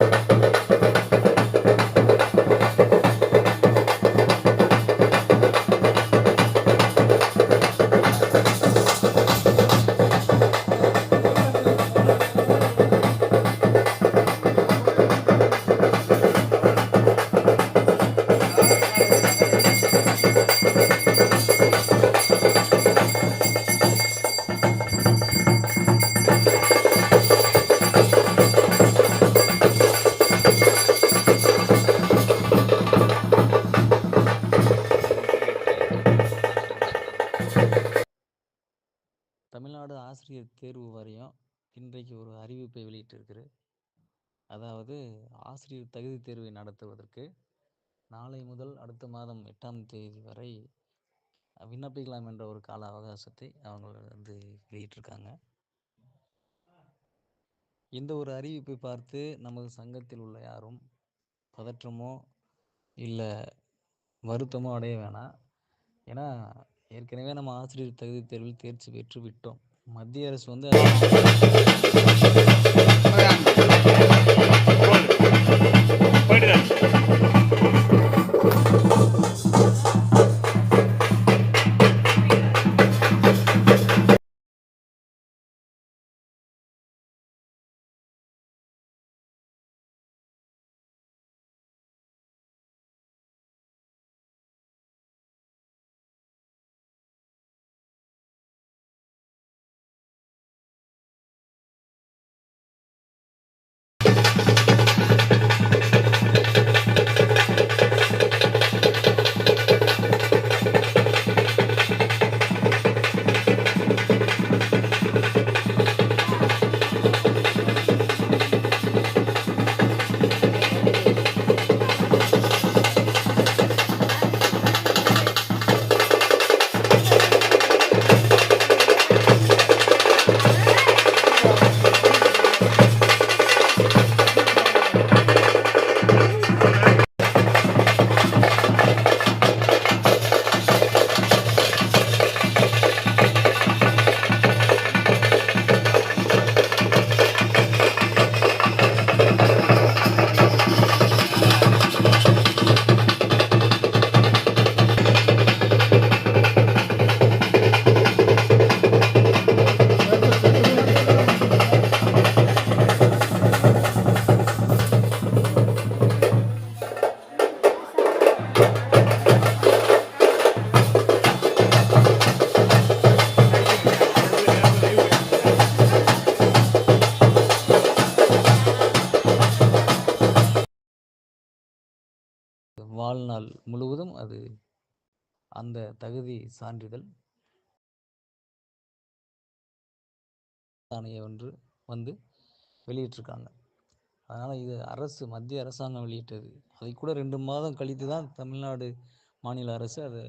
தமிழ்நாடு அதாவது ஆசிரியர் தகுதி தேர்வை நடத்துவதற்கு நாளை முதல் அடுத்த மாதம் எட்டாம் தேதி வரை விண்ணப்பிக்கலாம் என்ற ஒரு கால அவகாசத்தை அவங்க வந்து வெளியிட்டிருக்காங்க. இந்த ஒரு அறிவிப்பை பார்த்து நமது சங்கத்தில் உள்ள யாரும் பதற்றமோ இல்லை வருத்தமோ அடைய வேணாம் ஏன்னா ஏற்கனவே நம்ம ஆசிரியர் தகுதி தேர்வில் தேர்ச்சி பெற்று விட்டோம். மத்திய அரசு வந்து Wait a minute. வாழ்நாள் முழுவதும் அது அந்த தகுதி சான்றிதழ் ஆணையம் ஒன்று வந்து வெளியிட்டிருக்காங்க. அதனால் இது அரசு மத்திய அரசாங்கம் வெளியிட்டது. அதை கூட ரெண்டு மாதம் கழித்து தான் தமிழ்நாடு மாநில அரசு அதை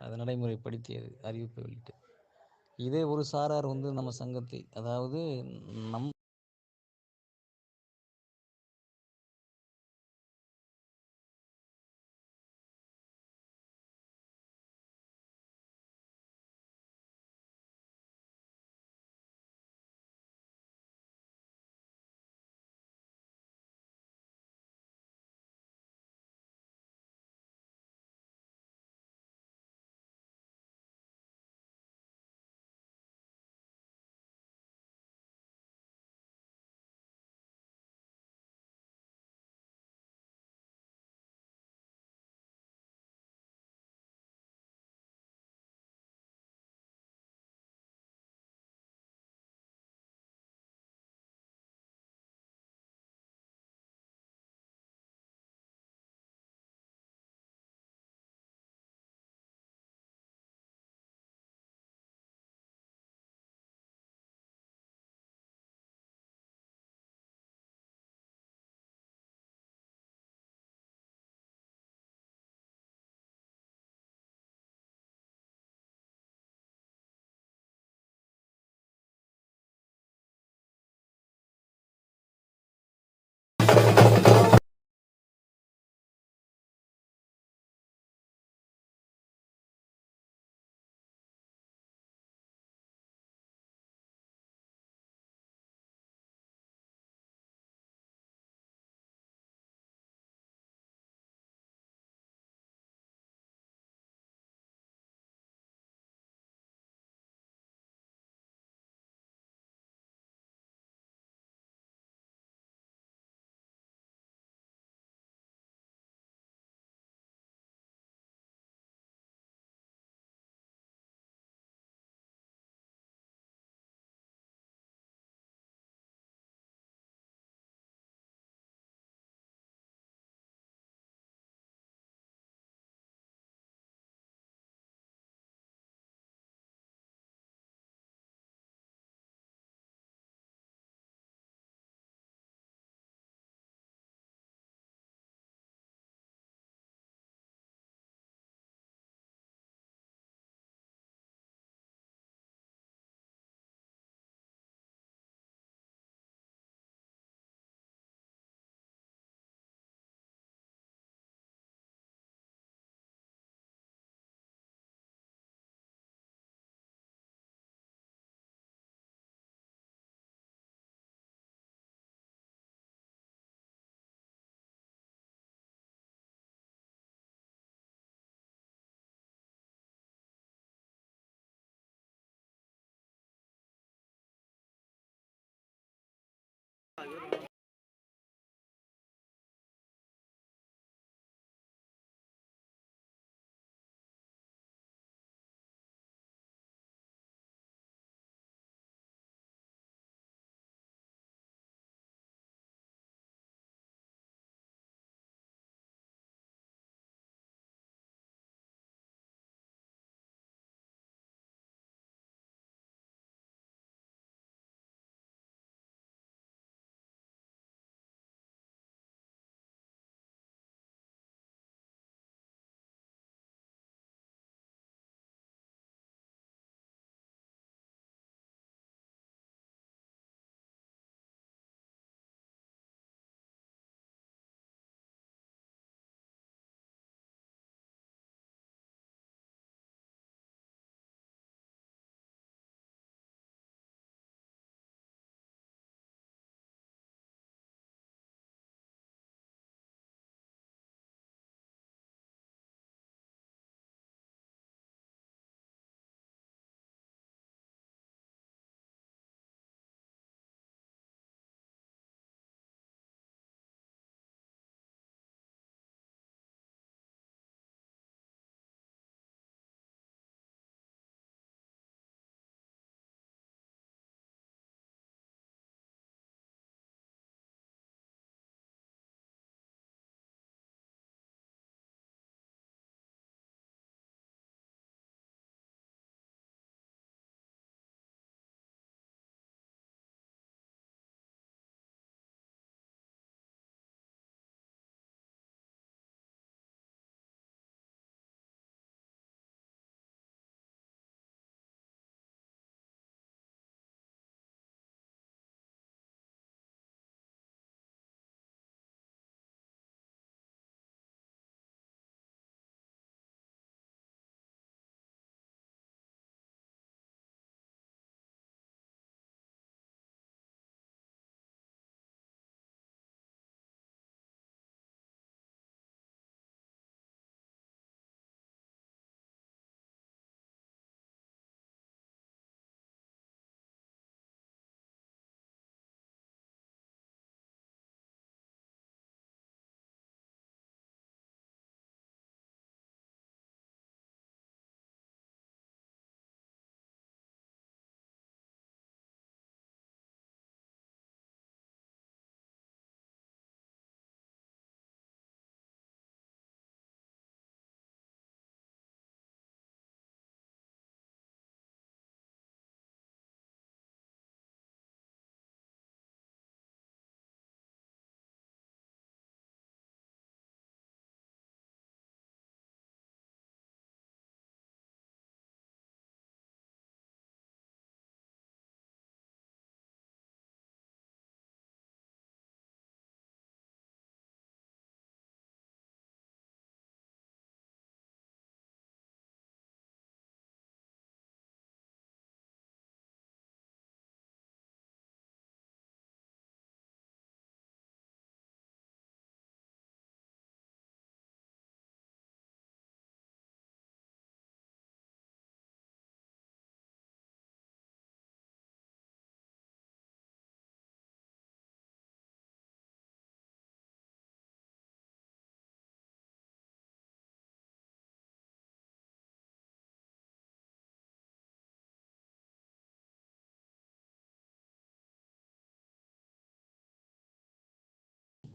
அதை நடைமுறைப்படுத்தியது அறிவிப்பை வெளியிட்டு. இதே ஒரு சாரார் வந்து நம்ம சங்கத்தை அதாவது நம்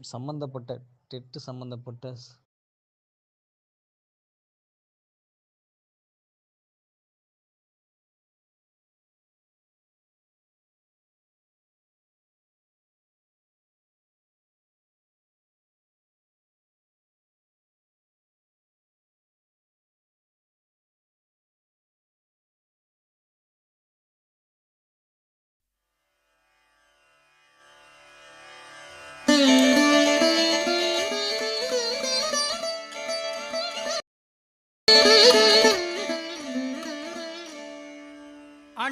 சம்பந்தப்பட்ட டெட்டு சம்பந்தப்பட்ட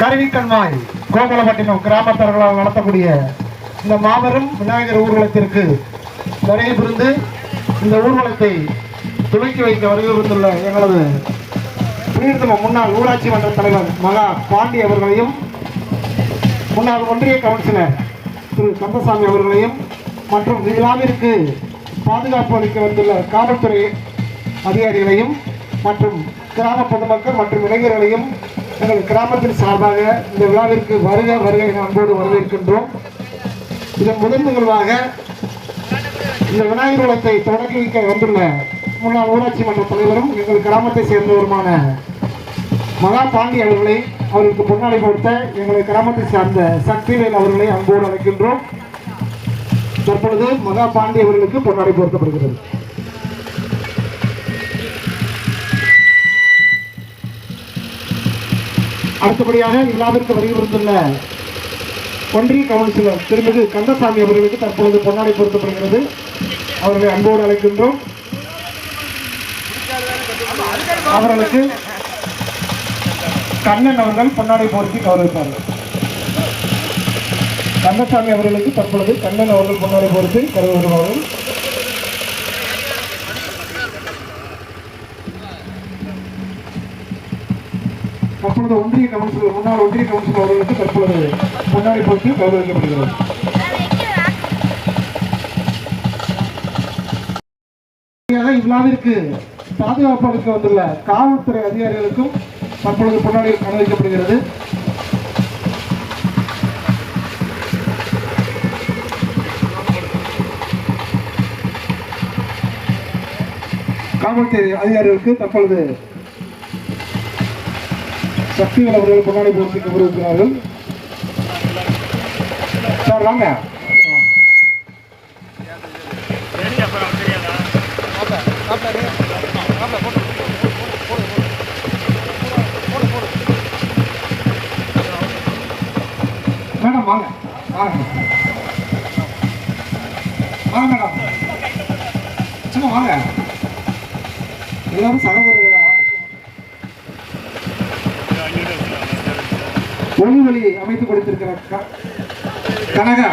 கருவிக்கண்மாய் கோமலப்பட்டினம் கிராமத்தவர்களால் நடத்தக்கூடிய இந்த மாபெரும் விநாயகர் ஊர்வலத்திற்கு நிறைய புரிந்து இந்த ஊர்வலத்தை துவக்கி வைக்க வருகை எங்களது புனிதம முன்னாள் ஊராட்சி மன்ற தலைவர் மகா பாண்டி அவர்களையும் முன்னாள் ஒன்றிய கவுன்சிலர் திரு கந்தசாமி அவர்களையும் மற்றும் விழாவிற்கு பாதுகாப்பு அளிக்க வந்துள்ள காவல்துறை அதிகாரிகளையும் மற்றும் கிராம பொதுமக்கள் மற்றும் இளைஞர்களையும் எங்கள் கிராமத்தின் சார்பாக இந்த விழாவிற்கு வருக வருக என அன்போடு வரவேற்கின்றோம். இதன் முதல் நிகழ்வாக இந்த விநாயகர் குலத்தை தொடங்கி வைக்க வந்துள்ள முன்னாள் ஊராட்சி மன்ற தலைவரும் எங்கள் கிராமத்தை சேர்ந்தவருமான மகா பாண்டி அவர்களை அவருக்கு பொன்னாடை கொடுத்த எங்களை கிராமத்தை சார்ந்த சக்திவேல் அவர்களை அன்போடு அழைக்கின்றோம். தற்பொழுது மகா பாண்டி அவர்களுக்கு பொன்னாடை பொருத்தப்படுகிறது அடுத்தபடியாக இவ்விழாவிற்கு வருகை ஒன்றிய கவுன்சிலர் திருமிகு கந்தசாமி அவர்களுக்கு தற்பொழுது பொன்னாடை பொருத்தப்படுகிறது. அவர்களை அன்போடு அழைக்கின்றோம். அவர்களுக்கு கண்ணன் அவர்கள் பொன்னாடை போர்த்தி கௌரவிப்பார்கள். கந்தசாமி அவர்களுக்கு தற்பொழுது கண்ணன் அவர்கள் பொன்னாடை போர்த்தி கௌரவிப்பார்கள். தற்பொழுது ஒன்றிய கவுன்சிலர் முன்னாள் ஒன்றிய கவுன்சிலர் அவர்களுக்கு தற்பொழுது முன்னாடி போட்டு கௌரவிக்கப்படுகிறது. இறுதியாக இவ்விழாவிற்கு பாதுகாப்பு அளிக்க வந்துள்ள காவல்துறை அதிகாரிகளுக்கும் தற்பொழுது பொன்னாடை அனுமதிக்கப்படுகிறது காவல்துறை அதிகாரிகளுக்கு தற்பொழுது சக்திகள் அவர்கள் பொன்னாடை போர்த்தி கௌரவிக்கிறார்கள் சார் வாங்க. மேடம் வாங்க. வாங்க. வாங்க மேடம். சும்மா வாங்க. எல்லாரும் சகோதரர்களா ஒளி அமைத்து கொடுத்திருக்கிறார் கனகா.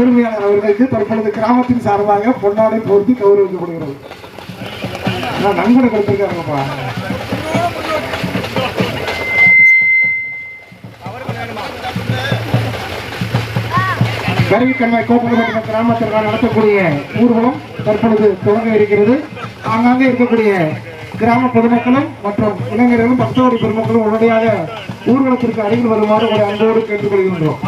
உரிமையாளர் அவர்களுக்கு தற்பொழுது கிராமத்தின் சார்பாக பொன்னாடை போர்த்தி கௌரவிக்கப்படுகிறது. நான் நன்கொடை கொடுத்திருக்காருங்கப்பா. கருவிக்கண்மை கோப்பகப்பட்டினம் கிராமத்திற்காக நடத்தக்கூடிய ஊர்வலம் தற்பொழுது தொடங்க இருக்கிறது. ஆங்காங்கே இருக்கக்கூடிய கிராம பொதுமக்களும் மற்றும் இளைஞர்களும் பக்தவரி பெருமக்களும் உடனடியாக ஊர்வலத்திற்கு அருகில் வருமாறு ஒரு அன்போடு கேட்டுக்கொள்கின்றோம்.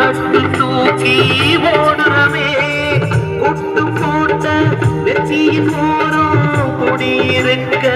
கட்டி தூக்கி ஓடுறவே கொட்டு போட்ட வெற்றியின் ஓரம் கொடியிருக்க